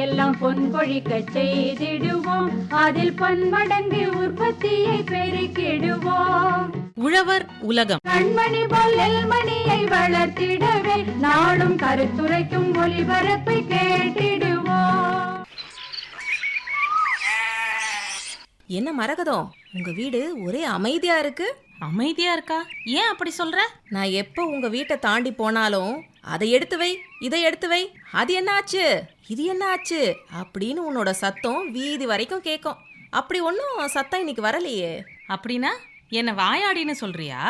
எல்லாம் பொன் கொழிக்க செய்திடுவோம். அதில் பன்மடங்கு உற்பத்தியை பெருக்கிடுவோம். உழவர் உலகம். கண்மணி போல் நெல்மணியை வளர்த்திடவே நாளும் கருத்துரைக்கும் ஒளிபரப்பை கேட்டிடுவோம். என்ன மரகதம் உங்க வீடு ஒரே அமைதியா இருக்கு? அமைதியா இருக்கா? ஏன் அப்படி சொல்ற? நான் எப்போ உங்க வீட்டை தாண்டி போனாலும் அதை எடுத்து வை இதை எடுத்து வை. அது என்ன ஆச்சு? இது என்ன ஆச்சு அப்படின்னு உன்னோட சத்தம் வீதி வரைக்கும் கேட்கும் அப்படி ஒன்றும் சத்தம் இன்னைக்கு வரலையே. அப்படின்னா என்ன வாயாடின்னு சொல்றியா?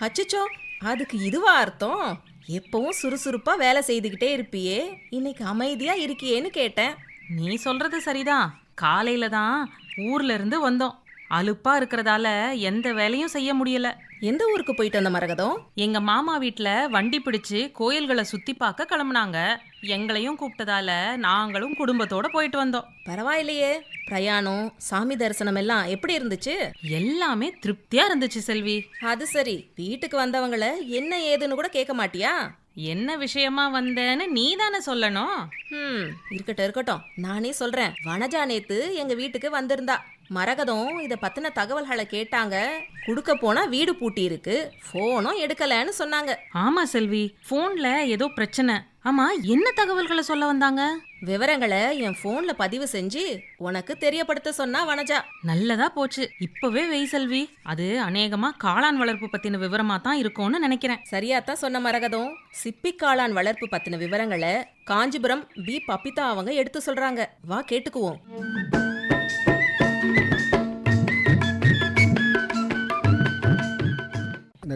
அச்சச்சோ அதுக்கு இதுவா அர்த்தம்? எப்பவும் சுறுசுறுப்பா வேலை செய்துக்கிட்டே இருப்பியே. இன்னைக்கு அமைதியா இருக்கியேன்னு கேட்டேன். நீ சொல்றது சரிதான். காலையில தான் ஊர்ல இருந்து வந்தோம். அலுப்பா இருக்கிறதால எந்த வேலையும் செய்ய முடியல. எந்த ஊருக்கு போயிட்டு வந்த மரகதம்? எங்க மாமா வீட்ல வண்டி பிடிச்சு கோயில்களை சுத்தி பார்க்க கிளம்புனாங்க. எங்களையும் கூப்பிட்டதால நாங்களும் குடும்பத்தோட போயிட்டு வந்தோம். பரவாயில்லையே. பிரயாணம் சாமி தரிசனம் எல்லாம் எப்படி இருந்துச்சு? எல்லாமே திருப்தியா இருந்துச்சு செல்வி. அது சரி. வீட்டுக்கு வந்தவங்கள என்ன ஏதுன்னு கூட கேட்க மாட்டியா? என்ன விஷயமா வந்தேன்னு நீ தானே சொல்லணும். ம் இருக்கட்டும் இருக்கட்டும். நானே சொல்றேன். வனஜா நேத்து எங்க வீட்டுக்கு வந்திருந்தா. மரகதம் இத பத்தின தகவல்களை கேட்டாங்க. குடுக்க போனா வீடு பூட்டி இருக்கு. போனும் எடுக்கலன்னு சொன்னாங்க. ஆமா செல்வி போன்ல ஏதோ பிரச்சனை. ஆமா என்ன தகவல்களை சொல்ல வந்தாங்க? விவரங்களை என் போன்ல பதிவு செஞ்சு உனக்கு தெரியப்படுத்த சொன்னா வனஜா. நல்லதா போச்சு. இப்பவே வெய் செல்வி. அது அநேகமா காளான் வளர்ப்பு பத்தின விவரமா தான் இருக்கும்னு நினைக்கிறேன். சரியாத்தான் சொன்ன மரகதம். சிப்பி காளான் வளர்ப்பு பத்தின விவரங்களை காஞ்சிபுரம் பி. பப்பிதா அவங்க எடுத்து சொல்றாங்க. வா கேட்டுக்குவோம்.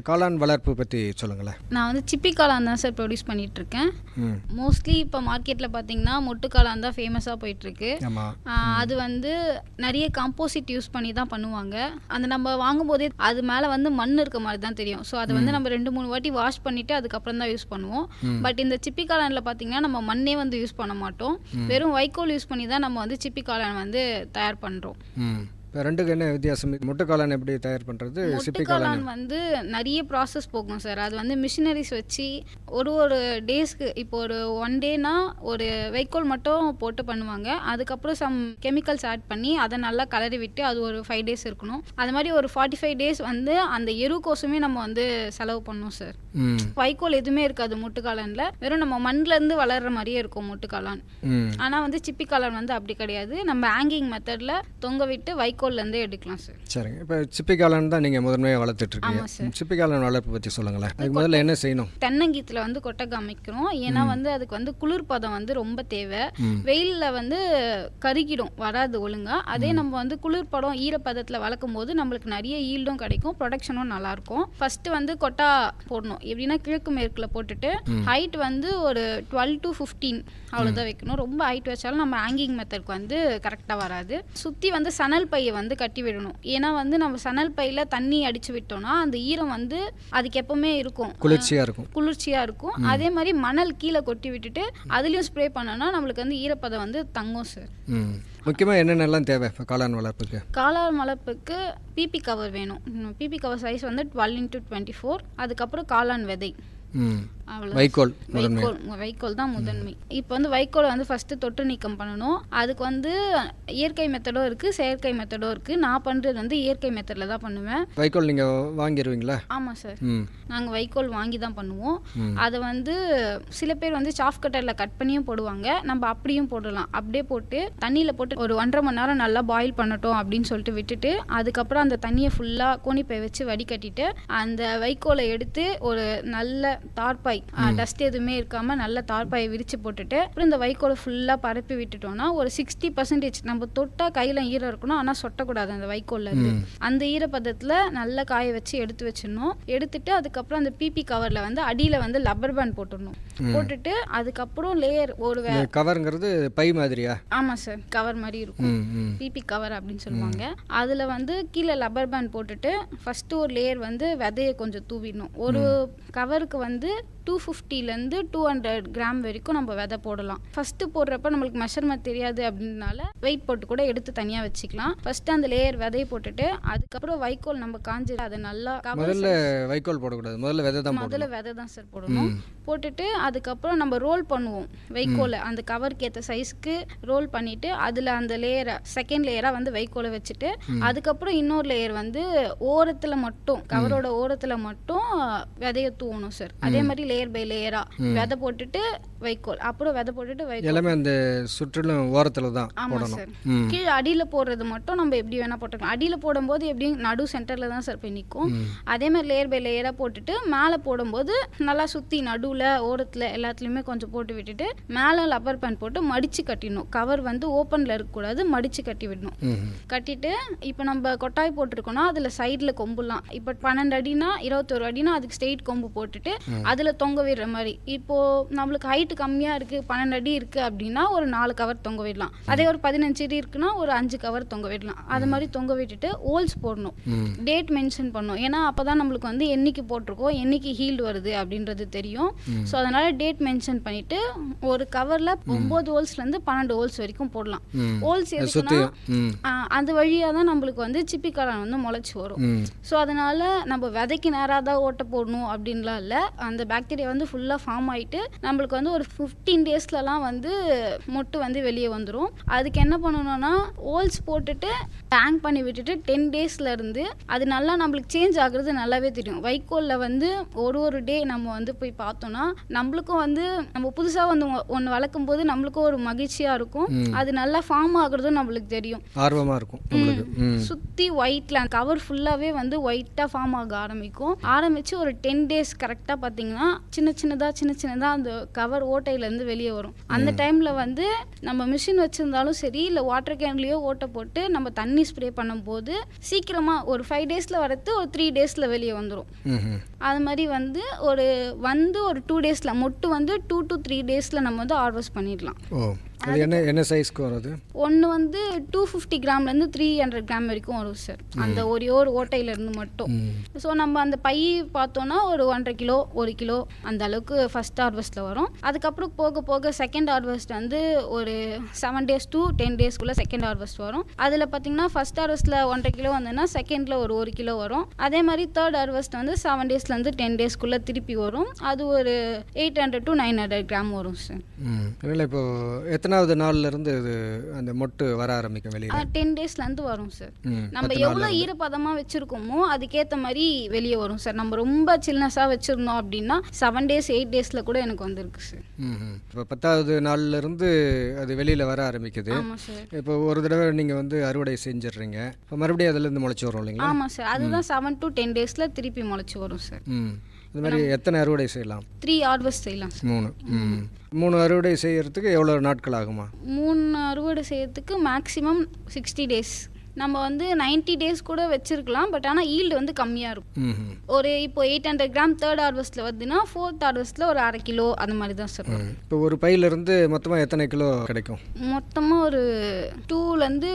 காளான் வளர்ப்பு பற்றி சொல்லுங்களேன். நான் வந்து சிப்பி காளான் தான் சார் ப்ரொடியூஸ் பண்ணிட்டு இருக்கேன் மோஸ்ட்லி இப்போ மார்க்கெட்டில் பார்த்தீங்கன்னா மொட்டு காளான் தான் ஃபேமஸாக போயிட்டுருக்கு. அது வந்து நிறைய காம்போசிட் யூஸ் பண்ணி தான் பண்ணுவாங்க. அந்த நம்ம வாங்கும்போதே அது மேலே வந்து மண் இருக்க மாதிரி தான் தெரியும். ஸோ அதை வந்து நம்ம ரெண்டு மூணு வாட்டி வாஷ் பண்ணிவிட்டு அதுக்கப்புறம் தான் யூஸ் பண்ணுவோம். பட் இந்த சிப்பி காளானில் பார்த்தீங்கன்னா நம்ம மண்ணே வந்து யூஸ் பண்ண மாட்டோம். வெறும் வைக்கோல் யூஸ் பண்ணி தான் நம்ம வந்து சிப்பி காளான் வந்து தயார் பண்ணுறோம் இப்போ ரெண்டுக்கு என்ன வித்தியாசம்? முட்டை காளான் எப்படி தயார் பண்ணுறது சிப்பி காளான் வந்து நிறைய ப்ராசஸ் போகும் சார் அது வந்து மிஷினரிஸ் வச்சு ஒரு ஒரு டேஸ்க்கு இப்போ ஒரு ஒன் டேனா ஒரு வைக்கோல் மட்டும் போட்டு பண்ணுவாங்க. அதுக்கப்புறம் சம் கெமிக்கல்ஸ் ஆட் பண்ணி அதை நல்லா கலரி விட்டு அது ஒரு ஃபைவ் டேஸ் இருக்கணும். அது மாதிரி ஒரு ஃபார்ட்டி ஃபைவ் டேஸ் வந்து அந்த எரு கோசமே நம்ம வந்து செலவு பண்ணோம் சார் வைக்கோல் எதுவுமே இருக்காது முட்டுக்காளான்ல. வெறும் நம்ம மண்ணுல இருந்து வளர்ற மாதிரியே இருக்கும் முட்டுக்காளான். ம். ஆனா வந்து சிப்பி காளான் வந்து அப்படி கிடையாது. நம்ம ஹேங்கிங் மெத்தட்ல தொங்க விட்டு வைக்கோல்ல இருந்தே எடுக்கலாம் சார் சரிங்க. இப்போ சிப்பி காளான் தான் நீங்கள் முதன்மையாக வளர்த்துட்ருக்கீங்க. ஆமா சார். சிப்பி காளான் வளர்ப்பு பற்றி சொல்லுங்களேன். அதுக்கு முதல்ல என்ன செய்யணும்? தென்னங்கீத்துல வந்து கொட்டை காமிக்கிறோம். ஏன்னா வந்து அதுக்கு வந்து குளிர்பதம் வந்து ரொம்ப தேவை. வெயில்ல வந்து கருகிடும் வராது ஒழுங்கா. அதே நம்ம வந்து குளிர்பதம் ஈரப்பதத்துல வளர்க்கும் போது நம்மளுக்கு நிறைய ஈல்டும் கிடைக்கும் ப்ரொடக்ஷனும் நல்லா இருக்கும் ஃபர்ஸ்ட் வந்து கொட்டா போடணும். எப்படின்னா கிழக்கு மேற்குல போட்டுட்டு ஹைட் வந்து ஒரு டுவெல் டு ஃபிஃப்டீன் அவ்வளோதான் வைக்கணும். ரொம்ப ஹைட் வச்சாலும் நம்ம ஹேங்கிங் மெத்தட்க்கு வந்து கரெக்டாக வராது. சுற்றி வந்து சணல் பையை வந்து கட்டி விடணும். ஏன்னா வந்து நம்ம சணல் பையில் தண்ணி அடிச்சு விட்டோம்னா அந்த ஈரம் வந்து அதுக்கு எப்பவுமே இருக்கும். குளிர்ச்சியாக இருக்கும். குளிர்ச்சியாக இருக்கும். அதே மாதிரி மணல் கீழே கொட்டி விட்டுட்டு அதுலேயும் ஸ்ப்ரே பண்ணோம்னா நம்மளுக்கு வந்து ஈரப்பதம் வந்து தங்கும் சார் முக்கியமாக என்னென்னலாம் தேவை இப்போ காளான் வளர்ப்புக்கு? காளான் வளர்ப்புக்கு பிபி கவர் வேணும். பிபி கவர் சைஸ் வந்து டுவெல் இன்ட்டு டுவெண்ட்டி ஃபோர் அதுக்கப்புறம் காளான் விதை. வைக்கோல் வைக்கோல் வைக்கோல் தான் முதன்மை. இப்போ வந்து வைக்கோலை வந்து ஃபஸ்ட்டு தொட்டு நீக்கம் பண்ணணும். அதுக்கு வந்து இயற்கை மெத்தடும் இருக்குது செயற்கை மெத்தடும் இருக்குது நான் பண்ணுறது வந்து இயற்கை மெத்தடில் தான் பண்ணுவேன். வைக்கோல் நீங்கள் வாங்கிடுவீங்களா ஆமாம் சார் நாங்கள் வைக்கோல் வாங்கி தான் பண்ணுவோம். அதை வந்து சில பேர் வந்து சாஃப் கட்டரில் கட் பண்ணியும் போடுவாங்க. நம்ம அப்படியும் போடலாம். அப்படியே போட்டு தண்ணியில் போட்டு ஒரு ஒன்றரை மணி நேரம் நல்லா பாயில் பண்ணட்டும் அப்படின்னு சொல்லிட்டு விட்டுட்டு அதுக்கப்புறம் அந்த தண்ணியை ஃபுல்லாக கோணிப்பை வச்சு வடிகட்டிட்டு அந்த வைக்கோலை எடுத்து ஒரு நல்ல தார்பாய் டஸ்ட் எதுவுமே இருக்காமல் நல்ல தார்பாயை விரித்து போட்டுட்டு அப்புறம் இந்த வைக்கோலை ஃபுல்லாக பரப்பி விட்டுட்டோம்னா ஒரு சிக்ஸ்டி பர்சன்டேஜ் நம்ம தொட்டா கையில் ஈரம் இருக்கணும் ஆனால் சொட்டக்கூடாது அந்த வைக்கோல்ல இருந்து. அந்த ஈரப்பதத்தில் நல்லா காய வச்சு எடுத்து வச்சிடணும். எடுத்துட்டு அதுக்கப்புறம் அந்த பிபி கவரில் வந்து அடியில் வந்து லப்பர் பேண்ட் போட்டுடணும். போட்டுட்டு அதுக்கப்புறம் லேயர் ஒரு கவருங்கிறது பை மாதிரியா? ஆமாம் சார் கவர் மாதிரி இருக்கும். பிபி கவர் அப்படின்னு சொல்லுவாங்க. அதில் வந்து கீழே லப்பர் பேண்ட் போட்டுட்டு ஃபஸ்ட்டு ஒரு லேயர் வந்து விதையை கொஞ்சம் தூவிடணும். ஒரு கவருக்கு வந்து டூ ஃபிஃப்டிலேருந்து டூ ஹண்ட்ரட் கிராம் வரைக்கும் நம்ம விதை போடலாம். ஃபஸ்ட்டு போடுறப்ப நம்மளுக்கு மெஷர்மெண்ட் தெரியாது அப்படின்றனால வெயிட் போட்டு கூட எடுத்து தனியாக வச்சுக்கலாம். ஃபஸ்ட்டு அந்த லேயர் விதையை போட்டுட்டு அதுக்கப்புறம் வைக்கோல் நம்ம காஞ்சி அதை நல்லா முதல்ல வைக்கோல் போடக்கூடாது. முதல்ல விதை தான் முதல்ல விதை தான் சார் போடணும். போட்டுட்டு அதுக்கப்புறம் நம்ம ரோல் பண்ணுவோம் வைக்கோலை. அந்த கவருக்கு ஏற்ற சைஸ்க்கு ரோல் பண்ணிட்டு அதில் அந்த லேயரை செகண்ட் லேயராக வந்து வைக்கோலை வச்சுட்டு அதுக்கப்புறம் இன்னொரு லேயர் வந்து ஓரத்தில் மட்டும் கவரோட ஓரத்தில் மட்டும் விதைய தூவணும் சார் அதே மாதிரி லேயர் பை லேயராக விதை போட்டுட்டு வைக்கோல். அப்புறம் விதை போட்டுட்டு வைக்கோல். எல்லாமே அந்த சுற்றிலும் ஓரத்தில் தான் ஆமாம் போடணும். சார். கீழே அடியில் போடுறது மட்டும் நம்ம எப்படி வேணால் போட்டுக்கலாம். அடியில் போடும்போது எப்படியும் நடு சென்டரில் தான் சார் போய் நிற்கும் அதே மாதிரி லேயர் பை லேயராக போட்டுட்டு மேலே போடும்போது நல்லா சுற்றி நடுவில் ஓரத்தில் எல்லாத்துலேயுமே கொஞ்சம் போட்டு விட்டுட்டு மேலே லப்பர் பேண்ட் போட்டு மடித்து கட்டிடணும். கவர் வந்து ஓப்பனில் இருக்கக்கூடாது மடித்து கட்டி விடணும். கட்டிட்டு இப்போ நம்ம கொட்டாய் போட்டிருக்கோம்னா அதில் சைடில் கொம்புலாம். இப்போ பன்னெண்டு அடினா இருபத்தொரு அடினா அதுக்கு ஸ்ட்ரெயிட் கொம்பு போட்டுட்டு அதில் தொங்க விடுற மாதிரி. இப்போது நம்மளுக்கு ஹைட்டு கம்மியாக இருக்குது பன்னெண்டு அடி இருக்குது அப்படின்னா ஒரு நாலு கவர் தொங்க விடலாம் அதே ஒரு பதினஞ்சு அடி இருக்குன்னா ஒரு அஞ்சு கவர் தொங்க விடலாம் அது மாதிரி தொங்க விட்டுட்டு ஹோல்ஸ் போடணும் டேட் மென்ஷன் பண்ணணும். ஏன்னா அப்போ தான் நம்மளுக்கு வந்து என்னைக்கு போட்டிருக்கோம் என்னைக்கு ஹீல்டு வருது அப்படின்றது தெரியும். ஸோ அதனால் டேட் மென்ஷன் பண்ணிவிட்டு ஒரு கவரில் ஒம்பது ஹோல்ஸ்லேருந்து பன்னெண்டு ஹோல்ஸ் வரைக்கும் போடலாம். ஹோல்ஸ் எதுக்குன்னா அந்த வழியாக தான் நம்மளுக்கு வந்து சிப்பிக்காளான் வந்து முளைச்சி வரும். ஸோ அதனால் நம்ம விதைக்கு நேராக தான் ஓட்ட போடணும் அப்படின்லாம் இல்லை. அந்த பாக்டீரியா வந்து ஃபுல்லாக ஃபார்ம் ஆகிட்டு நம்மளுக்கு வந்து ஒரு ஃபிஃப்டீன் டேஸ்லலாம் வந்து மொட்டு வந்து வெளியே வந்துடும் அதுக்கு என்ன பண்ணணும்னா ஹோல்ஸ் போட்டுட்டு டேங்க் பண்ணி விட்டுட்டு டென் இருந்து அது நல்லா நம்மளுக்கு சேஞ்ச் ஆகுறது நல்லாவே தெரியும். வைக்கோலில் வந்து ஒரு ஒரு டே நம்ம வந்து போய் பார்த்தோம்னா நம்மளுக்கும் வந்து நம்ம புதுசாக வந்து ஒன்று வளர்க்கும் போது நம்மளுக்கும் ஒரு மகிழ்ச்சியாக இருக்கும். அது நல்லா ஃபார்ம் ஆகுறதும் நம்மளுக்கு தெரியும். ஆர்வமாக இருக்கும் சுற்றி ஒயிட்ல கவர் ஃபுல்லாகவே வந்து ஒயிட்டாக ஃபார்ம் ஆக ஆரம்பிக்கும். ஆரம்பித்து ஒரு டென் டேஸ் கரெக்டாக பார்த்தீங்கன்னா சின்ன சின்னதாக சின்ன சின்னதாக அந்த கவர் ஓட்டையிலேருந்து வெளியே வரும். அந்த டைமில் வந்து நம்ம மிஷின் வச்சுருந்தாலும் சரி இல்லை வாட்டர் கேன்லேயோ ஓட்டை போட்டு நம்ம தண்ணி ஸ்ப்ரே பண்ணும்போது சீக்கிரமாக ஒரு ஃபைவ் டேஸில் வரது ஒரு த்ரீ டேஸில் வெளியே வந்துடும் அது மாதிரி வந்து ஒரு வந்து ஒரு டூ டேஸில் மொட்டு வந்து டூ டு த்ரீ டேஸில் நம்ம வந்து ஹார்வெஸ்ட் பண்ணிடலாம். அது என்ன என்ன சைஸ்க்கு வருது ஒன்று வந்து டூ ஃபிஃப்டி கிராம்லேருந்து த்ரீ ஹண்ட்ரட் கிராம் வரைக்கும் வரும் சார் அந்த ஒரே ஒரு ஓட்டையிலேருந்து மட்டும். ஸோ நம்ம அந்த பை பார்த்தோன்னா ஒரு ஒன்றரை கிலோ ஒரு கிலோ அந்த அளவுக்கு ஃபஸ்ட் ஹார்வெஸ்ட்டில் வரும். அதுக்கப்புறம் போக போக செகண்ட் ஹார்வெஸ்ட் வந்து ஒரு செவன் டேஸ் டு டென் டேஸ்க்குள்ளே செகண்ட் ஹார்வெஸ்ட் வரும். அதில் பார்த்தீங்கன்னா ஃபஸ்ட் ஹார்வெஸ்ட்டில் ஒன்றரை கிலோ வந்ததுன்னா செகண்டில் ஒரு ஒரு கிலோ வரும். அதே மாதிரி தேர்ட் ஹார்வெஸ்ட் வந்து செவன் டேஸ்லேருந்து டென் டேஸ்க்குள்ளே திருப்பி வரும். அது ஒரு eight hundred to nine hundred gram வரும் சார் இப்போ எத்தனாவது நாள்ல இருந்து இது அந்த மொட்டு வர ஆரம்பிக்கும் வெளியில்? டென் டேஸ்லேருந்து வரும் சார் நம்ம எவ்வளோ ஈரப்பதமாக வச்சுருக்கோமோ அதுக்கேற்ற மாதிரி வெளியே வரும் சார் நம்ம ரொம்ப சில்னஸாக வச்சுருந்தோம் அப்படின்னா செவன் டேஸ் எயிட் டேஸில் கூட எனக்கு வந்திருக்கு சார் இப்போ பத்தாவது நாள்ல இருந்து அது வெளியில் வர ஆரம்பிக்குது. இப்போ ஒரு தடவை நீங்கள் வந்து அறுவடை செஞ்சிடுறீங்க இப்போ மறுபடியும் அதுலேருந்து முளைச்சி வரும் இல்லைங்களா? ஆமாம் சார் அதுதான் செவன் டு டென் டேஸில் திருப்பி முளைச்சி வரும் சார் இது மாதிரி எத்தனை அறுவடை செய்யலாம்? த்ரீ ஹார்வெஸ்ட் செய்யலாம் மூணு. மூணு அறுவடை செய்யறதுக்கு எவ்வளோ நாட்கள் ஆகுமா? மூணு அறுவடை செய்யறதுக்கு மேக்ஸிமம் சிக்ஸ்டி டேஸ் நம்ம வந்து 90 டேஸ் கூட வச்சிருக்கலாம் பட் ஆனால் ஈல்டு வந்து கம்மியாக இருக்கும். ஒரு இப்போ எயிட் ஹண்ட்ரட் கிராம் தேர்ட் ஹார்வெஸ்ட்டில் வருதுன்னா ஃபோர்த் ஹார்வெஸ்ட்டில் ஒரு அரை கிலோ அந்த மாதிரி தான் சார். இப்போ ஒரு பையிலிருந்து மொத்தமாக எத்தனை கிலோ கிடைக்கும்? மொத்தமாக ஒரு டூலேருந்து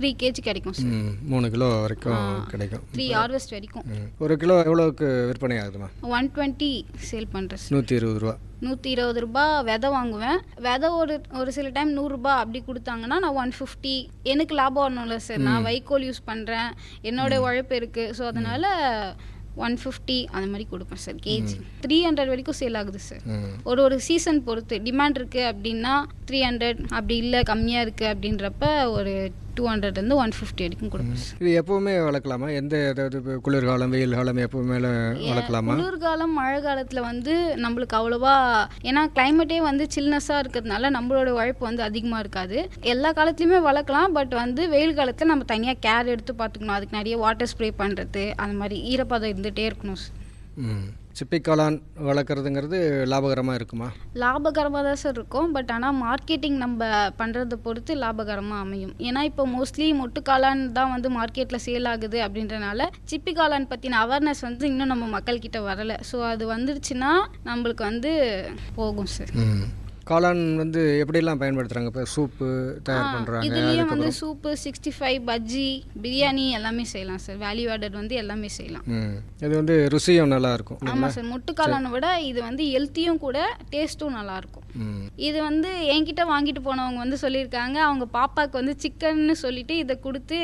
த்ரீ கேஜி கிடைக்கும் சார் மூணு கிலோ வரைக்கும் கிடைக்கும். த்ரீ ஹார்வெஸ்ட் வரைக்கும். ஒரு கிலோ எவ்வளோவுக்கு விற்பனை ஆகுதுமா ஒன் டுவெண்ட்டி சேல் பண்ணுறேன் நூற்றி இருபது ரூபா. நூற்றி இருபது ரூபா விதை வாங்குவேன். விதை ஒரு ஒரு சில டைம் நூறுரூபா அப்படி கொடுத்தாங்கன்னா நான் ஒன் ஃபிஃப்டி எனக்கு லாபம் வரணும்ல சார் நான் வைக்கோல் யூஸ் பண்ணுறேன் என்னோட உழைப்பு இருக்குது ஸோ அதனால் ஒன் ஃபிஃப்டி அந்த மாதிரி கொடுப்பேன் சார் கேஜி த்ரீ ஹண்ட்ரட் வரைக்கும் சேல் ஆகுது சார் ஒரு ஒரு சீசன் பொறுத்து. டிமாண்ட் இருக்குது அப்படின்னா த்ரீ ஹண்ட்ரட் அப்படி இல்லை கம்மியாக இருக்குது அப்படின்றப்ப ஒரு டூ ஹண்ட்ரட்லேருந்து ஒன் ஃபிஃப்டி வரைக்கும் கொடுப்பேன் சார் இது எப்பவுமே வளர்க்கலாமா? எந்த அதாவது குளிர்காலம் வெயில் காலம் எப்பவுமே வளர்க்கலாமா? குளிர்காலம் மழை காலத்தில் வந்து நம்மளுக்கு அவ்வளோவா ஏன்னா கிளைமேட்டே வந்து சில்னஸாக இருக்கிறதுனால நம்மளோட உழைப்பு வந்து அதிகமாக இருக்காது. எல்லா காலத்துலையுமே வளர்க்கலாம் பட் வந்து வெயில் காலத்தில் நம்ம தனியாக கேர் எடுத்து பார்த்துக்கணும். அதுக்கு நிறைய வாட்டர் ஸ்ப்ரே பண்ணுறது அந்த மாதிரி ஈரப்பதம் இருந்துகிட்டே இருக்கணும். ம். சிப்பிக்காளான் வளர்க்குறதுங்கிறது லாபகரமாக இருக்குமா? லாபகரமாக தான் சார் இருக்கும். பட் ஆனால் மார்க்கெட்டிங் நம்ம பண்ணுறதை பொறுத்து லாபகரமாக அமையும். ஏன்னா இப்போ மோஸ்ட்லி மொட்டு காளான் தான் வந்து மார்க்கெட்டில் சேல் ஆகுது அப்படின்றனால சிப்பி காளான் பற்றின அவேர்னஸ் வந்து இன்னும் நம்ம மக்கள்கிட்ட வரலை. ஸோ அது வந்துருச்சுன்னா நம்மளுக்கு வந்து போகும் சார் காளான் வந்து எப்படிலாம் பயன்படுத்துகிறாங்க இப்போ சூப்பு தயார் பண்ணுறாங்க இதுலயும் வந்து soup sixty five bajji biryani எல்லாமே செய்யலாம் சார் வேல்யூ ஆடட் வந்து எல்லாமே செய்யலாம். இது வந்து ருசியும் நல்லா இருக்கும் ஆமாம் சார் முட்டுக்காளானை விட இது வந்து ஹெல்த்தியும் கூட டேஸ்ட்டும் நல்லாயிருக்கும் இது வந்து என்கிட்ட வாங்கிட்டு போனவங்க வந்து சொல்லியிருக்காங்க. அவங்க பாப்பாவுக்கு வந்து சிக்கன்னு சொல்லிட்டு இதை கொடுத்து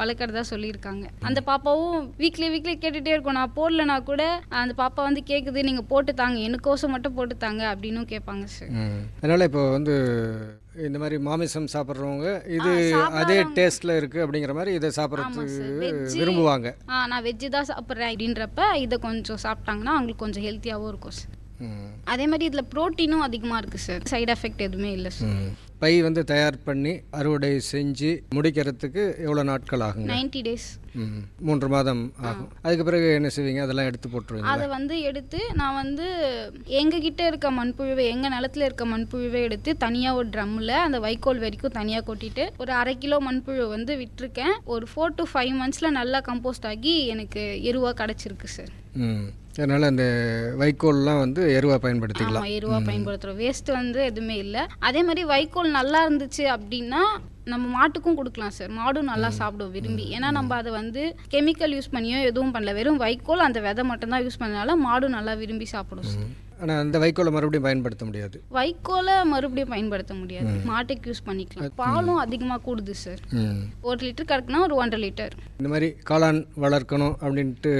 வளர்க்குறதா சொல்லியிருக்காங்க. அந்த பாப்பாவும் வீக்லி வீக்லி கேட்டுகிட்டே இருக்கும். நான் போடலனா கூட அந்த பாப்பா வந்து கேட்குது நீங்கள் போட்டு தாங்க. எனக்கோசம் மட்டும் போட்டு தாங்க. அப்படின்னும் கேட்பாங்க சார் அதனால் இப்போ வந்து இந்த மாதிரி மாமிசம் சாப்பிட்றவங்க இது அதே டேஸ்ட்டில் இருக்குது அப்படிங்கிற மாதிரி இதை சாப்பிட்றதுக்கு விரும்புவாங்க. நான் வெஜ்ஜு தான் சாப்பிட்றேன் அப்படின்றப்ப இதை கொஞ்சம் சாப்பிட்டாங்கன்னா அவங்களுக்கு கொஞ்சம் ஹெல்த்தியாகவும் இருக்கும் சார் அதே மாதிரி இதில் ப்ரோட்டீனும் அதிகமாக இருக்குது சார் சைடு எஃபெக்ட் எதுவுமே இல்லை சார். பை வந்து தயார் பண்ணி அறுவடை செஞ்சு முடிக்கிறதுக்கு எவ்வளோ நாட்கள் ஆகுங்க? நைன்டி டேஸ் ம். மூன்று மாதம் ஆகும். அதுக்கு பிறகு என்ன செய்வீங்க? அதெல்லாம் எடுத்து போட்டுருவீங்க அதை வந்து எடுத்து நான் வந்து எங்ககிட்ட இருக்க மண்புழுவை எங்கள் நிலத்துல இருக்க மண்புழுவை எடுத்து தனியாக ஒரு ட்ரம்மில் அந்த வைக்கோல் வரைக்கும் தனியாக கொட்டிட்டு ஒரு அரை கிலோ மண்புழு வந்து விட்டிருக்கேன். ஒரு ஃபோர் டு ஃபைவ் மந்த்ஸில் நல்லா கம்போஸ்ட் ஆகி எனக்கு எருவாக கிடச்சிருக்கு சார் அதனால் அந்த வைக்கோல்லாம் வந்து எருவாக பயன்படுத்திக்கலாம். எருவாக பயன்படுத்துகிறோம் வேஸ்ட் வந்து எதுவுமே இல்லை. அதே மாதிரி வைக்கோல் நல்லா இருந்துச்சு அப்படின்னா நம்ம மாட்டுக்கும் கொடுக்கலாம் சார். மாடும் நல்லா சாப்பிடும் விரும்பி. ஏன்னா நம்ம அதை வந்து கெமிக்கல் யூஸ் பண்ணியோ எதுவும் பண்ணல. வெறும் வைக்கோல் அந்த விதை மட்டும்தான் யூஸ் பண்ணனால மாடும் நல்லா விரும்பி சாப்பிடும் சார். ஆனால் அந்த வைக்கோலை மறுபடியும் பயன்படுத்த முடியாது. வைக்கோலை மறுபடியும் பயன்படுத்த முடியாது. மாட்டுக்கு யூஸ் பண்ணிக்கலாம். பாலும் அதிகமாக கூடுது சார் ஒரு லிட்டர் கறக்குனா ஒரு ஒன்றரை லிட்டர் இந்த மாதிரி காளான் வளர்க்கணும் அப்படின்ட்டு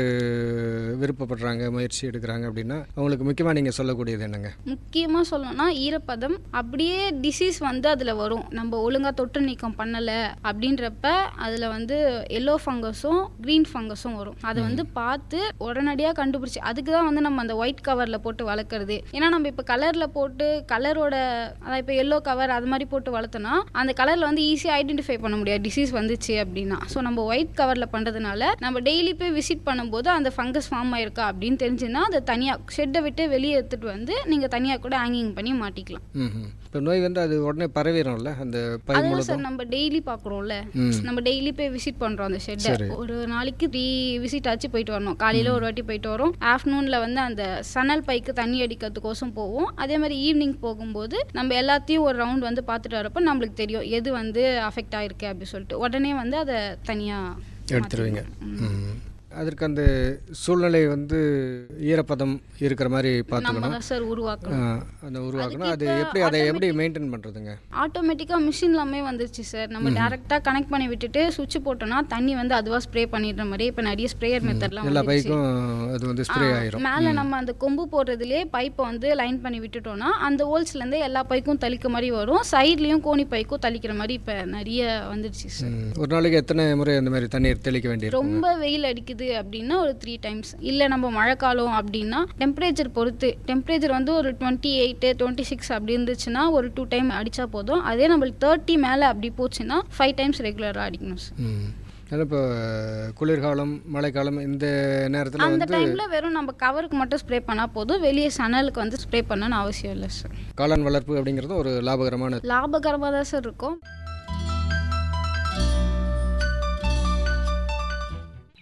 விருப்பப்படுறாங்க முயற்சி எடுக்கிறாங்க அப்படின்னா அவங்களுக்கு முக்கியமாக நீங்கள் சொல்லக்கூடியது என்னங்க? முக்கியமாக சொல்லணும்னா ஈரப்பதம் அப்படியே டிசீஸ் வந்து அதில் வரும். நம்ம ஒழுங்காக தொற்று நீக்கம் பண்ணலை அப்படின்றப்ப அதில் வந்து எல்லோ ஃபங்கஸும் க்ரீன் ஃபங்கஸும் வரும். அதை வந்து பார்த்து உடனடியாக கண்டுபிடிச்சி அதுக்கு தான் வந்து நம்ம அந்த ஒயிட் கவரில் போட்டு வளர்க்குறது ஏன்னா நம்ம இப்போ கலரில் போட்டு கலரோட அதான் இப்போ எல்லோ கவர் அது மாதிரி போட்டு வளர்த்தோன்னா அந்த கலரில் வந்து ஈஸியாக ஐடென்டிஃபை பண்ண முடியாது. டிசீஸ் வந்துச்சு அப்படின்னா. ஸோ நம்ம ஒயிட் கவரில் பண்ணுறதுனால நம்ம டெய்லி போய் விசிட் பண்ணும்போது அந்த ஃபங்கஸ் ஃபார்ம் ஆயிருக்கா அப்படின்னு தெரிஞ்சுன்னா அதை தனியாக ஷெட்டை விட்டு வெளியே எடுத்துகிட்டு வந்து நீங்கள் தனியாக கூட ஹேங்கிங் பண்ணி மாட்டிக்கலாம். இப்போ நோய் வந்து அது உடனே பரவிடும்ல அந்த முழுதும்? சார் நம்ம டெய்லி பார்க்குறோம்ல. நம்ம டெய்லி போய் விசிட் பண்ணுறோம் அந்த ஷெட்டை. ஒரு நாளைக்கு த்ரீ விசிட் ஆச்சு போயிட்டு வரணும். காலையில் ஒரு வாட்டி போயிட்டு வரோம். ஆஃப்டர்நூனில் வந்து அந்த சணல் பைக்கு தண்ணி அடிக்கிறதுக்கோசம் போவோம். அதே மாதிரி ஈவினிங் போகும்போது நம்ம எல்லாத்தையும் ஒரு ரவுண்ட் வந்து பார்த்துட்டு வரப்போ நம்மளுக்கு தெரியும் எது வந்து அஃபெக்ட் ஆயிருக்கு அப்படி சொல்லிட்டு. உடனே வந்து அதை தனியாக எடுத்துருவீங்க. அதற்கு அந்த சூழ்நிலை வந்து ஈரப்பதம் இருக்கிற மாதிரி பார்த்துக்கணும். சார் உருவாக்கணும். அந்த உருவாக்கணும். அது எப்படி அதை எப்படி மெயின்டைன் பண்ணுறதுங்க ஆட்டோமேட்டிக்காக மிஷின் எல்லாமே வந்துருச்சு சார். நம்ம டேரெக்டாக கனெக்ட் பண்ணி விட்டுட்டு சுவிட்ச் போட்டோம்னா தண்ணி வந்து அதுவாக ஸ்ப்ரே பண்ணிடுற மாதிரி இப்போ நிறைய ஸ்ப்ரேயர் மெத்தட்லாம் எல்லா வந்துருச்சு. பைக்கும் அது வந்து ஸ்ப்ரே ஆயிரும். மேலே நம்ம அந்த கொம்பு போடுறதுலேயே பைப்பை வந்து லைன் பண்ணி விட்டுட்டோம்னா அந்த ஹோல்ஸ்லேருந்து எல்லா பைக்கும் தளிக்க மாதிரி வரும். சைட்லேயும் கோணி பைக்கும் தளிக்கிற மாதிரி இப்போ நிறைய வந்துடுச்சு சார். ஒரு நாளைக்கு எத்தனை முறை அந்த மாதிரி தண்ணீர் தெளிக்க வேண்டியிருக்கும் ரொம்ப வெயில் அடிக்குது. அப்படின்னா ஒரு த்ரீ டைம்ஸ் இல்லை நம்ம மழைக்காலம் அப்படின்னா டெம்பரேச்சர் பொறுத்து. டெம்பரேச்சர் வந்து ஒரு டுவெண்ட்டி எயிட்டு டுவெண்ட்டி சிக்ஸ் அப்படி இருந்துச்சுன்னா ஒரு டூ டைம் அடித்தா போதும். அதே நம்மளுக்கு தேர்ட்டி மேலே அப்படி போச்சுன்னா ஃபைவ் டைம்ஸ் ரெகுலராக அடிக்கணும் சார் அதனால் இப்போ குளிர்காலம் மழைக்காலம் இந்த நேரத்தில் அந்த டைமில் வெறும் நம்ம கவருக்கு மட்டும் ஸ்ப்ரே பண்ணால் போதும். வெளியே சணலுக்கு வந்து ஸ்ப்ரே பண்ணணும்னு அவசியம் இல்லை சார் காளான் வளர்ப்பு அப்படிங்கிறது ஒரு லாபகரமான லாபகரமாக தான் சார் இருக்கும்.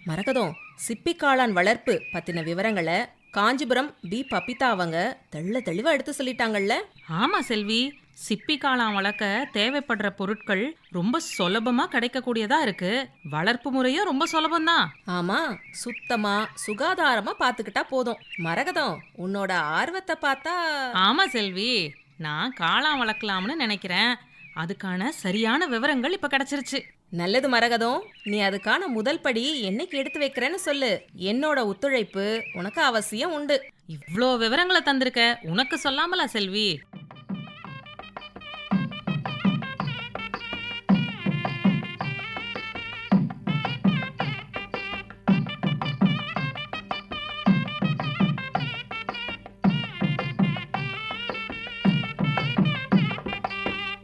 மரகதம் சிப்பிக்காளான் வளர்ப்பு பத்தின விவரங்களை காஞ்சிபுரம் பி பபிதா அவங்க தெள்ள தெளிவா எடுத்து சொல்லிட்டாங்கல்ல ஆமா செல்வி. சிப்பி காளான் வளர்க்க தேவைப்படுற பொருட்கள் ரொம்ப சுலபமா கிடைக்கக்கூடியதா இருக்கு. வளர்ப்பு முறையும் ரொம்ப சுலபம்தான் ஆமா சுத்தமா சுகாதாரமா பாத்துக்கிட்டா போதும். மரகதம் உன்னோட ஆர்வத்தை பார்த்தா ஆமா செல்வி. நான் காளான் வளர்க்கலாம்னு நினைக்கிறேன். அதுக்கான சரியான விவரங்கள் இப்ப கிடைச்சிருச்சு. நல்லது மரகதம். நீ அதுக்கான முதல் படி என்னைக்கு எடுத்து வைக்கிறேன்னு சொல்லு. என்னோட ஒத்துழைப்பு உனக்கு அவசியம் உண்டு. இவ்வளோ விவரங்களை தந்திருக்க உனக்கு சொல்லாமலா செல்வி?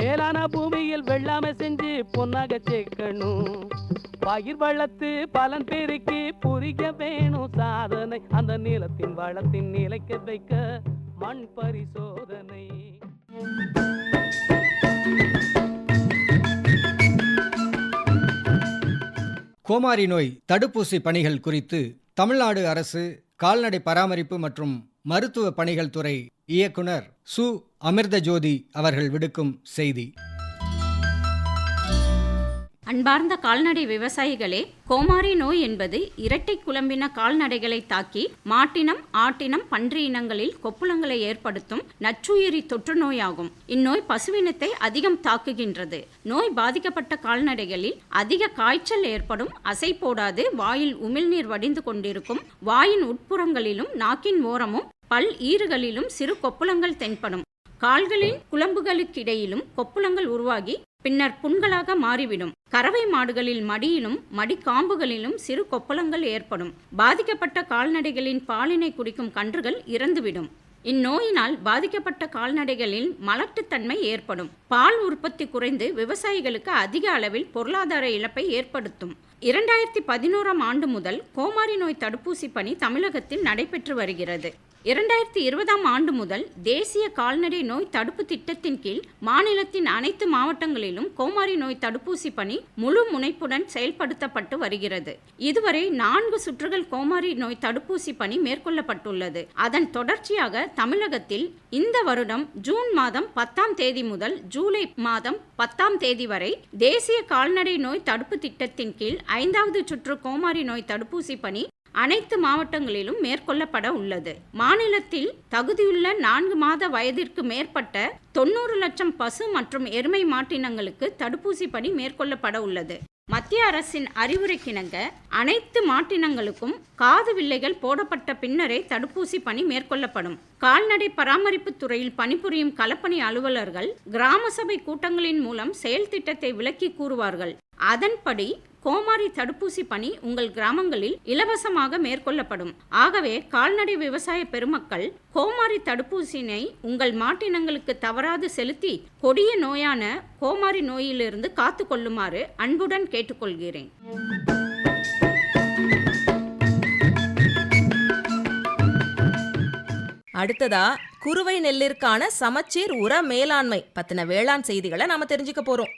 மேலான பூமியில் வெள்ளாமை செஞ்சு பொன்னாக சேர்க்கணும். பயிர் வளர்த்து பலன் பெருக்கி புரிய வேணும் சாதனை. அந்த நீளத்தின் வளத்தின் நிலைக்க வைக்க மண் பரிசோதனை. கோமாரி நோய் தடுப்பூசி பணிகள் குறித்து தமிழ்நாடு அரசு கால்நடை பராமரிப்பு மற்றும் மருத்துவ பணிகள் துறை இயக்குனர் சு. அமிர்தஜோதி அவர்கள் விடுக்கும் செய்தி. அன்பார்ந்த கால்நடை விவசாயிகளே கோமாரி நோய் என்பது இரட்டை குழம்பின கால்நடைகளை தாக்கி மாட்டினம் ஆட்டினம் பன்றி இனங்களில் கொப்புளங்களை ஏற்படுத்தும் நச்சுயிரி தொற்று நோயாகும். இந்நோய் பசுவினத்தை அதிகம் தாக்குகின்றது. நோய் பாதிக்கப்பட்ட கால்நடைகளில் அதிக காய்ச்சல் ஏற்படும் அசை போடாது வாயில் உமிழ்நீர் வடிந்து கொண்டிருக்கும் வாயின் உட்புறங்களிலும் நாக்கின் ஓரமும் பல் ஈறுகளிலும் சிறு கொப்புளங்கள் தென்படும். கால்களின் குழம்புகளுக்கிடையிலும் கொப்புளங்கள் உருவாகி பின்னர் புண்களாக மாறிவிடும். கறவை மாடுகளில் மடியிலும் மடிக்காம்புகளிலும் சிறு கொப்பளங்கள் ஏற்படும். பாதிக்கப்பட்ட கால்நடைகளின் பாலினை குடிக்கும் கன்றுகள் இறந்துவிடும். இந்நோயினால் பாதிக்கப்பட்ட கால்நடைகளில் மலட்டுத்தன்மை ஏற்படும். பால் உற்பத்தி குறைந்து விவசாயிகளுக்கு அதிக அளவில் பொருளாதார இழப்பை ஏற்படுத்தும். இரண்டாயிரத்தி பதினோராம் ஆண்டு முதல் கோமாரி நோய் தடுப்பூசி பணி தமிழகத்தில் நடைபெற்று வருகிறது. இரண்டாயிரத்தி இருபதாம் ஆண்டு முதல் தேசிய கால்நடை நோய் தடுப்பு திட்டத்தின் கீழ் மாநிலத்தின் அனைத்து மாவட்டங்களிலும் கோமாரி நோய் தடுப்பூசி பணி முழு முனைப்புடன் செயல்படுத்தப்பட்டு வருகிறது. இதுவரை நான்கு சுற்றுகள் கோமாரி நோய் தடுப்பூசி பணி மேற்கொள்ளப்பட்டுள்ளது. அதன் தொடர்ச்சியாக தமிழகத்தில் இந்த வருடம் ஜூன் மாதம் பத்தாம் தேதி முதல் ஜூலை மாதம் பத்தாம் தேதி வரை தேசிய கால்நடை நோய் தடுப்பு திட்டத்தின் கீழ் ஐந்தாவது சுற்று கோமாரி நோய் தடுப்பூசி பணி அனைத்து மாவட்டங்களிலும் மேற்கொள்ளப்பட உள்ளது. மாநிலத்தில் தகுதியுள்ள நான்கு மாத வயதிற்கு மேற்பட்ட தொண்ணூறு லட்சம் பசு மற்றும் எருமை மாட்டினங்களுக்கு தடுப்பூசி பணி மேற்கொள்ளப்பட உள்ளது. மத்திய அரசின் அறிவுரைக்கிணங்க அனைத்து மாட்டினங்களுக்கும் காது வில்லைகள் போடப்பட்ட பின்னரே தடுப்பூசி பணி மேற்கொள்ளப்படும். கால்நடை பராமரிப்பு துறையில் பணிபுரியும் களப்பணி அலுவலர்கள் கிராம சபை கூட்டங்களின் மூலம் செயல் திட்டத்தை விளக்கி கூறுவார்கள். அதன்படி கோமாரி தடுப்பூசி பணி உங்கள் கிராமங்களில் இலவசமாக மேற்கொள்ளப்படும். ஆகவே கால்நடை விவசாய பெருமக்கள் கோமாரி தடுப்பூசியினை உங்கள் மாட்டினங்களுக்கு தவறாது செலுத்தி கொடிய நோயான கோமாரி நோயிலிருந்து காத்து கொள்ளுமாறு அன்புடன் கேட்டுக்கொள்கிறேன். அடுத்ததா குறுவை நெல்லிற்கான சமச்சீர் உர மேலாண்மை பத்தின வேளாண் செய்திகளை நாம தெரிஞ்சுக்க போறோம்.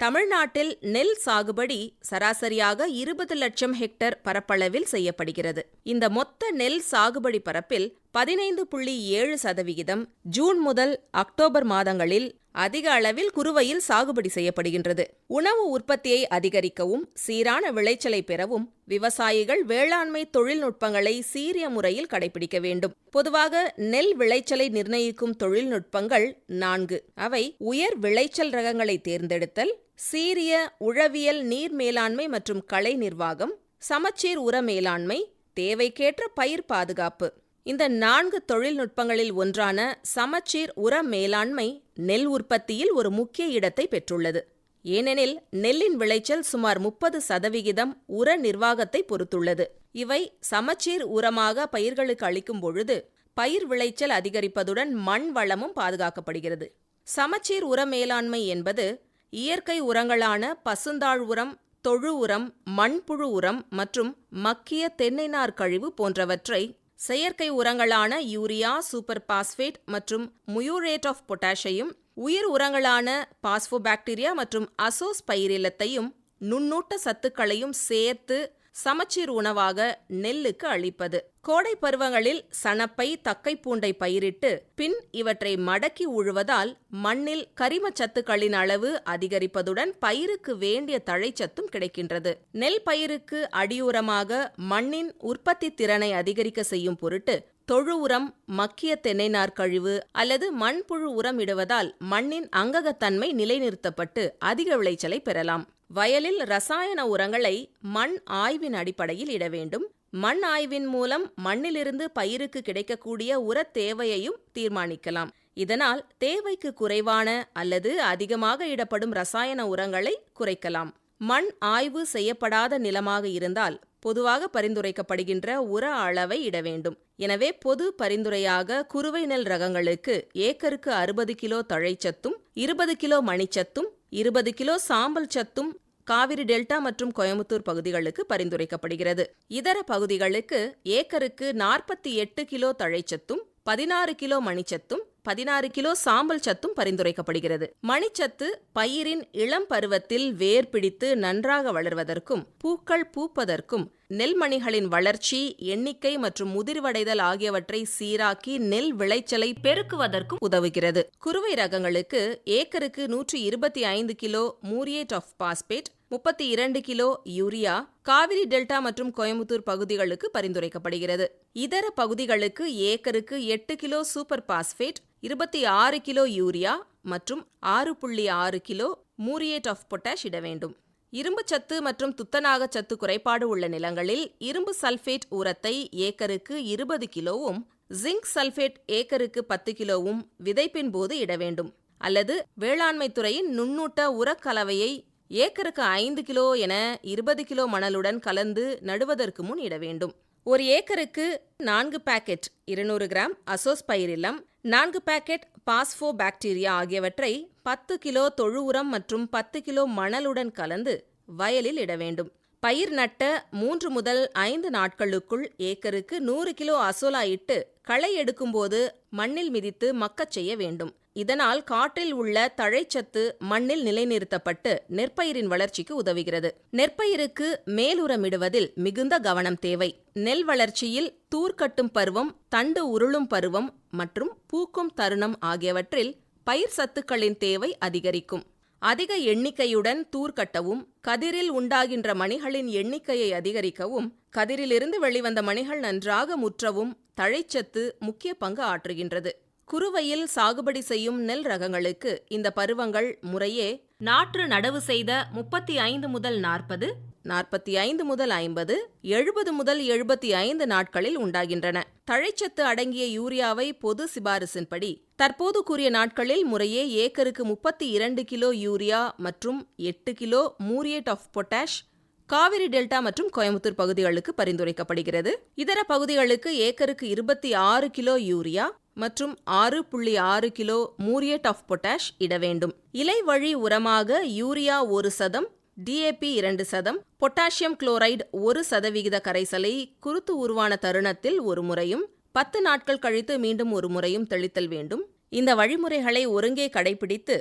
தமிழ்நாட்டில் நெல் சாகுபடி சராசரியாக இருபது லட்சம் ஹெக்டேர் பரப்பளவில் செய்யப்படுகிறது. இந்த மொத்த நெல் சாகுபடி பரப்பில் பதினைந்து புள்ளி ஏழு சதவிகிதம் ஜூன் முதல் அக்டோபர் மாதங்களில் அதிக அளவில் குறுவையில் சாகுபடி செய்யப்படுகின்றது. உணவு உற்பத்தியை அதிகரிக்கவும் சீரான விளைச்சலை பெறவும் விவசாயிகள் வேளாண்மை தொழில்நுட்பங்களை சீரிய முறையில் கடைபிடிக்க வேண்டும். பொதுவாக நெல் விளைச்சலை நிர்ணயிக்கும் தொழில்நுட்பங்கள் நான்கு. அவை உயர் விளைச்சல் ரகங்களை தேர்ந்தெடுத்தல் சீரிய உழவியல் நீர் மேலாண்மை மற்றும் கலை நிர்வாகம் சமச்சீர் உர மேலாண்மை தேவைக்கேற்ற பயிர் பாதுகாப்பு. இந்த நான்கு தொழில்நுட்பங்களில் ஒன்றான சமச்சீர் உர மேலாண்மை நெல் உற்பத்தியில் ஒரு முக்கிய இடத்தை பெற்றுள்ளது. ஏனெனில் நெல்லின் விளைச்சல் சுமார் முப்பது சதவிகிதம் உர நிர்வாகத்தை பொறுத்துள்ளது. இவை சமச்சீர் உரமாக பயிர்களுக்கு அளிக்கும் பொழுது பயிர் விளைச்சல் அதிகரிப்பதுடன் மண் வளமும் பாதுகாக்கப்படுகிறது. சமச்சீர் உர மேலாண்மை என்பது இயற்கை உரங்களான பசுந்தாழ் உரம் தொழு உரம் மண்புழு உரம் மற்றும் மக்கிய தென்னை நார் கழிவு போன்றவற்றை செயற்கை உரங்களான யூரியா சூப்பர் பாஸ்பேட் மற்றும் முயூரேட் ஆஃப் பொட்டாஷையும் உயிர் உரங்களான பாஸ்போபாக்டீரியா மற்றும் அசோஸ் பயிரிலத்தையும் நுண்ணூட்ட சத்துக்களையும் சேர்த்து சமச்சீர் உணவாக நெல்லுக்கு அளிப்பது. கோடை பருவங்களில் சணப்பை தக்கை பூண்டை பயிரிட்டு பின் இவற்றை மடக்கி உழுவதால் மண்ணில் கரிம சத்துக்களின் அளவு அதிகரிப்பதுடன் பயிருக்கு வேண்டிய தழைச்சத்தும் கிடைக்கின்றது. நெல் பயிருக்கு அடியுரமாக மண்ணின் உற்பத்தி திறனை அதிகரிக்க செய்யும் பொருட்டு தொழு உரம் மக்கிய தென்னை கழிவு அல்லது மண்புழு உரம் இடுவதால் மண்ணின் அங்ககத்தன்மை நிலைநிறுத்தப்பட்டு அதிக விளைச்சலை பெறலாம். வயலில் ரசாயன உரங்களை மண் ஆய்வின் அடிப்படையில் இட வேண்டும். மண் ஆய்வின் மூலம் மண்ணிலிருந்து பயிருக்கு கிடைக்கக்கூடிய உரத் தேவையையும் தீர்மானிக்கலாம். இதனால் தேவைக்கு குறைவான அல்லது அதிகமாக இடப்படும் ரசாயன உரங்களை குறைக்கலாம். மண் ஆய்வு செய்யப்படாத நிலமாக இருந்தால் பொதுவாக பரிந்துரைக்கப்படுகின்ற உர அளவை இட வேண்டும். எனவே பொது பரிந்துரையாக குறுவை நெல் ரகங்களுக்கு ஏக்கருக்கு அறுபது கிலோ தழைச்சத்தும் இருபது கிலோ மணிச்சத்தும் இருபது கிலோ சாம்பல் சத்தும் காவிரி டெல்டா மற்றும் கோயம்புத்தூர் பகுதிகளுக்கு பரிந்துரைக்கப்படுகிறது. இதர பகுதிகளுக்கு ஏக்கருக்கு நாற்பத்தி எட்டு கிலோ தழைச்சத்தும் பதினாறு கிலோ மணிச்சத்தும் பதினாறு கிலோ சாம்பல் சத்தும் பரிந்துரைக்கப்படுகிறது. மணிச்சத்து பயிரின் இளம் பருவத்தில் வேர் பிடித்து நன்றாக வளர்வதற்கும் பூக்கள் பூப்பதற்கும் நெல்மணிகளின் வளர்ச்சி எண்ணிக்கை மற்றும் முதிர்வடைதல் ஆகியவற்றை சீராக்கி நெல் விளைச்சலை பெருக்குவதற்கும் உதவுகிறது. குறுவை ரகங்களுக்கு ஏக்கருக்கு நூற்றி இருபத்தி ஐந்து கிலோ மூரியேட் ஆஃப் பாஸ்பேட் முப்பத்தி இரண்டு கிலோ யூரியா காவிரி டெல்டா மற்றும் கோயம்புத்தூர் பகுதிகளுக்கு பரிந்துரைக்கப்படுகிறது. இதர பகுதிகளுக்கு ஏக்கருக்கு எட்டு கிலோ சூப்பர் பாஸ்பேட் இருபத்தி ஆறு கிலோ யூரியா மற்றும் ஆறு புள்ளி ஆறு கிலோ மூரியேட் ஆஃப் பொட்டாஷ் இட வேண்டும். இரும்பு சத்து மற்றும் துத்தநாக சத்து குறைபாடு உள்ள நிலங்களில் இரும்பு சல்ஃபேட் உரத்தை ஏக்கருக்கு இருபது கிலோவும் ஜிங்க் சல்ஃபேட் ஏக்கருக்கு பத்து கிலோவும் விதைப்பின் போது இட வேண்டும். அல்லது வேளாண்மை துறையின் நுண்ணூட்ட உரக்கலவையை ஏக்கருக்கு ஐந்து கிலோ என இருபது கிலோ மணலுடன் கலந்து நடுவதற்கு முன் இட வேண்டும். ஒரு ஏக்கருக்கு நான்கு பாக்கெட் இருநூறு கிராம் அசோஸ் பயிரிலம் நான்கு பாக்கெட் பாஸ்போ பாக்டீரியா ஆகியவற்றை பத்து கிலோ தொழு உரம் மற்றும் பத்து கிலோ மணலுடன் கலந்து வயலில் இட வேண்டும். பயிர் நட்ட மூன்று முதல் ஐந்து நாட்களுக்குள் ஏக்கருக்கு நூறு கிலோ அசோலா இட்டு களை எடுக்கும்போது மண்ணில் மிதித்து மக்கச் செய்ய வேண்டும். இதனால் காற்றில் உள்ள தழைச்சத்து மண்ணில் நிலைநிறுத்தப்பட்டு நெற்பயிரின் வளர்ச்சிக்கு உதவுகிறது. நெற்பயிருக்கு மேலுரமிடுவதில் மிகுந்த கவனம் தேவை. நெல் வளர்ச்சியில் தூர்க்கட்டும் பருவம் தண்டு உருளும் பருவம் மற்றும் பூக்கும் தருணம் ஆகியவற்றில் பயிர் சத்துக்களின் தேவை அதிகரிக்கும். அதிக எண்ணிக்கையுடன் தூர்க்கட்டவும் கதிரில் உண்டாகின்ற மணிகளின் எண்ணிக்கையை அதிகரிக்கவும் கதிரிலிருந்து வெளிவந்த மணிகள் நன்றாக முற்றவும் தழைச்சத்து முக்கிய பங்கு ஆற்றுகின்றது. குறுவையில் சாகுபடி செய்யும் நெல் ரகங்களுக்கு இந்த பருவங்கள் முறையே நாற்று நடவு செய்த முப்பத்தி ஐந்து முதல் நாற்பது நாற்பத்தி ஐந்து முதல் ஐம்பது எழுபது முதல் எழுபத்தி ஐந்து நாட்களில் உண்டாகின்றன. தழைச்சத்து அடங்கிய யூரியாவை பொது சிபாரிசின்படி தற்போது கூறிய நாட்களில் முறையே ஏக்கருக்கு முப்பத்தி இரண்டு கிலோ யூரியா மற்றும் எட்டு kilo muriate of potash Kaveri delta மற்றும் கோயம்புத்தூர் பகுதிகளுக்கு பரிந்துரைக்கப்படுகிறது. இதர பகுதிகளுக்கு ஏக்கருக்கு இருபத்தி ஆறு கிலோ யூரியா மற்றும் ஆறு புள்ளி ஆறு கிலோ மூரியேட் ஆஃப் பொட்டாஷ் இட வேண்டும். இலை வழி உரமாக யூரியா ஒரு சதம் டிஏபி இரண்டு சதம் பொட்டாசியம் குளோரைடு ஒரு சதவிகித கரைசலை குருத்து உருவான தருணத்தில் ஒரு முறையும் பத்து நாட்கள் கழித்து மீண்டும் ஒரு முறையும் தெளித்தல் வேண்டும். இந்த வழிமுறைகளை ஒருங்கே கடைபிடித்து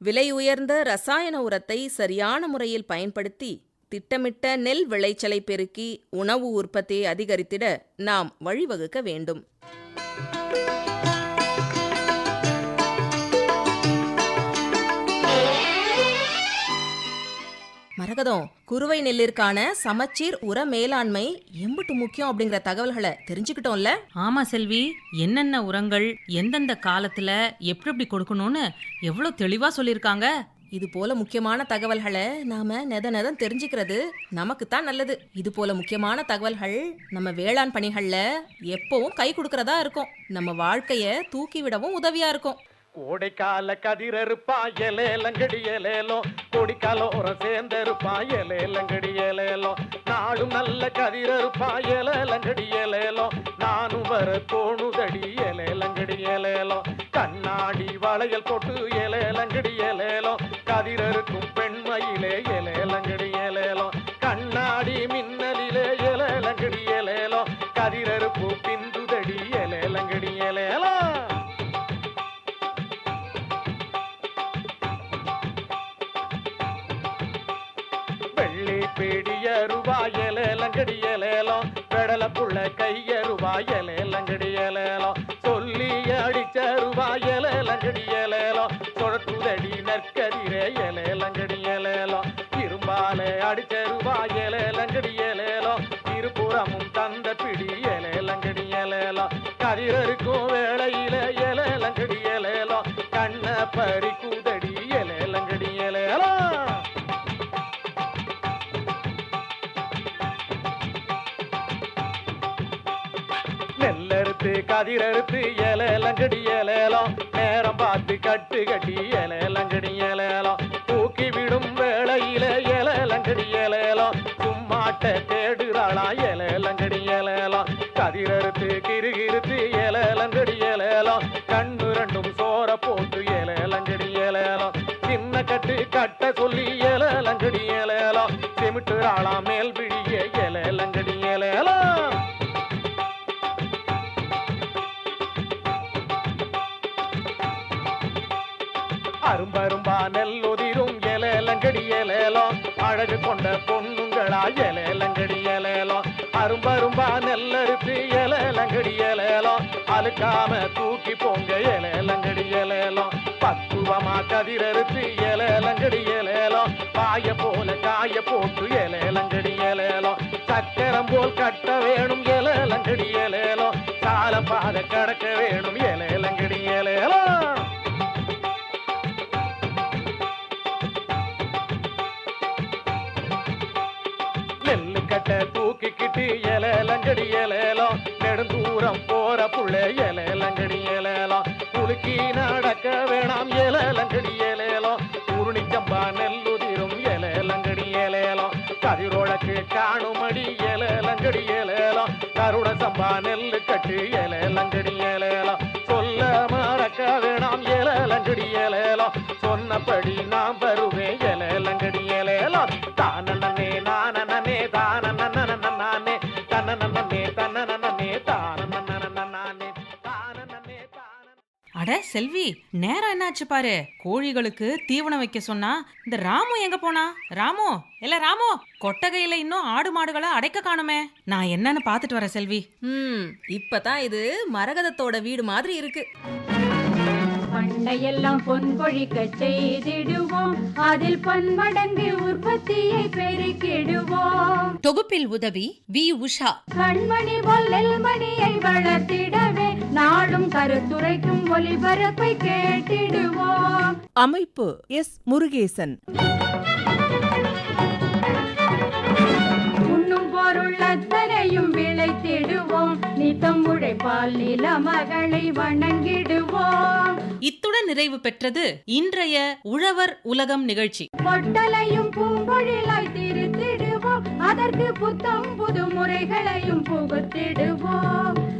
விலை உயர்ந்த ரசாயன உரத்தை சரியான முறையில் பயன்படுத்தி திட்டமிட்ட நெல் விளைச்சலை பெருக்கி உணவு உற்பத்தியை அதிகரித்திட நாம் வழிவகுக்க வேண்டும். மரகதம் குறுவை நெல்லிற்கான சமச்சீர் உர மேலாண்மை எம்புட்டு முக்கியம் அப்படிங்கிற தகவல்களை தெரிஞ்சுக்கிட்டோம்ல? ஆமா செல்வி என்னென்ன உரங்கள் எந்தெந்த காலத்துல எப்படி எப்படி கொடுக்கணும்னு எவ்வளவு தெளிவா சொல்லியிருக்காங்க? இது போல முக்கியமான தகவல்களை நாம நெத நெதம் தெரிஞ்சுக்கிறது நமக்கு தான் நல்லது. இது போல முக்கியமான தகவல்கள் நம்ம வேளாண் பணிகள்ல எப்பவும் கை கொடுக்கறதா இருக்கும். நம்ம வாழ்க்கைய தூக்கி விடவும் உதவியா இருக்கும். கோடைக்கால கதிரறுப்பா எலேலங்கடி எலேலோ கொடிக்காலோரம் சேர்ந்திருப்பா எலேலங்கடி எலேலோ நாளும் நல்ல கதிரறுப்பா எலேலங்கடி எலேலோ நானும் வர தோணுதடி எலேலங்கடி எலேலோ கண்ணாடி வளையல் போட்டு எலேலங்கடி எலேலோ கதிரறுக்கும் பெண்மையிலே எலேலங்கடி எலேலோ கண்ணாடி மின்னலிலே எலேலங்கடி எலேலோ கதிரறுப்பு பிந்துதடி வெள்ளி பிடிய ரூபாயலேலங்கடியலேலோ பெடல புள்ள கைய ரூபாயலேலங்கடியலேலோ சொல்லி அடிச்ச ரூபாயலேலங்கடியலேலோ சொழக்குதடி நற்கதிரே எலேலங்கடியலேலோ இரும்பாலே அடிச்ச ரூபாயலேலங்கடியலேலோ இருபுறமும் தந்த பிடி எலேலங்கடியலேலோ கதிரருக்கும் வேளையில எலேலங்கடியலேலோ கண்ண பறி கதிர் அறுத்து இலையலங்கடி இலையலாம் நேரம் பார்த்து கட்டு கட்டி இலையலங்கடி இலையலாம் தூக்கி விடும் வேளையில இலையலங்கடி இலையலாம் சும்மாட்ட தேடுறாளாம் இலையலங்கடி இலையலாம் கதிரறுத்து கிருகிருத்து இலையலங்கடி இலையலாம் கண்ணு ரெண்டும் சோற போட்டு இலையலங்கடி இலையலாம் சின்ன கட்டு கட்ட சொல்லி இலையலங்கடி இலையலாம் சிமிட்டுறாளாம் மேல் அழகு கொண்ட பொண்ணுங்களா எலேலங்கடி எலேலம் அரும்பரும்பா நெல்லறுத்து எலேலங்கடி எலேலம் அழுக்காம தூக்கி போங்க எலேலங்கடி எலேலம் பக்குவமா கதிரறுத்து எலேலங்கடி எலேலம் பாய போல காய போட்டு எலேலங்கடி எலேலம் சக்கரம் போல் கட்ட வேணும் எலேலங்கடி எலேலம் சால பாத கடக்க வேணும் இலையலங்கடி இலையலாம் நெடுந்தூரம் போற புள்ள இலையலங்கடி இலையலாம் குலுக்கி நடக்க வேணாம் இலையலங்கடி இலையலாம் உருணிச்சம்பா நெல்லுதிரும் இலையலங்கடி இலையலாம் கதிரோழக்கு காணுமடி இலையலங்கடி இலையலாம் கருட சம்பா நெல்லு கட்டு இலையலங்கடி இலையலாம் சொல்ல மறக்க வேணாம் இலையலங்கடி இலையலாம் சொன்னபடி நான் வருவேன் அட செல்வி நேரம் என்னாச்சு பாரு. கோழிகளுக்கு தீவனம் வைக்க சொன்னா இந்த ராமு எங்க போனா? ராமு இல்ல ராமு கொட்டகையில இன்னும் ஆடு மாடுகளை அடைக்க காணுமே. நான் என்னன்னு பாத்துட்டு வரேன் செல்வி. ம் இப்பதான் இது மரகதத்தோட வீடு மாதிரி இருக்கு. பண்டையெல்லாம் பொன் கொழிக்க செய்திடுவோம். அதில் பன்மடங்கு உற்பத்தியை பெருக்கிடுவோம். தொகுப்பில் உதவி வி. உஷா. கண்மணி பொல்லில் மணியை வளர்த்திடவே நாளும் கருத்துரைக்கும் ஒலிபரப்பை கேட்டிடுவோம். அமைப்பு எஸ் முருகேசன். உண்ணும் பொருள் அத்தனையும் தேடுவோம் நிதம் உழைப்பால் நில மகளை வணங்கிடுவோம். இத்துடன் நிறைவு பெற்றது இன்றைய உழவர் உலகம் நிகழ்ச்சி. பொட்டலையும் பூம்பொழிலாய் திருத்திடுவோம். அதற்கு புத்தம் புது முறைகளையும் புகுத்திடுவோம்.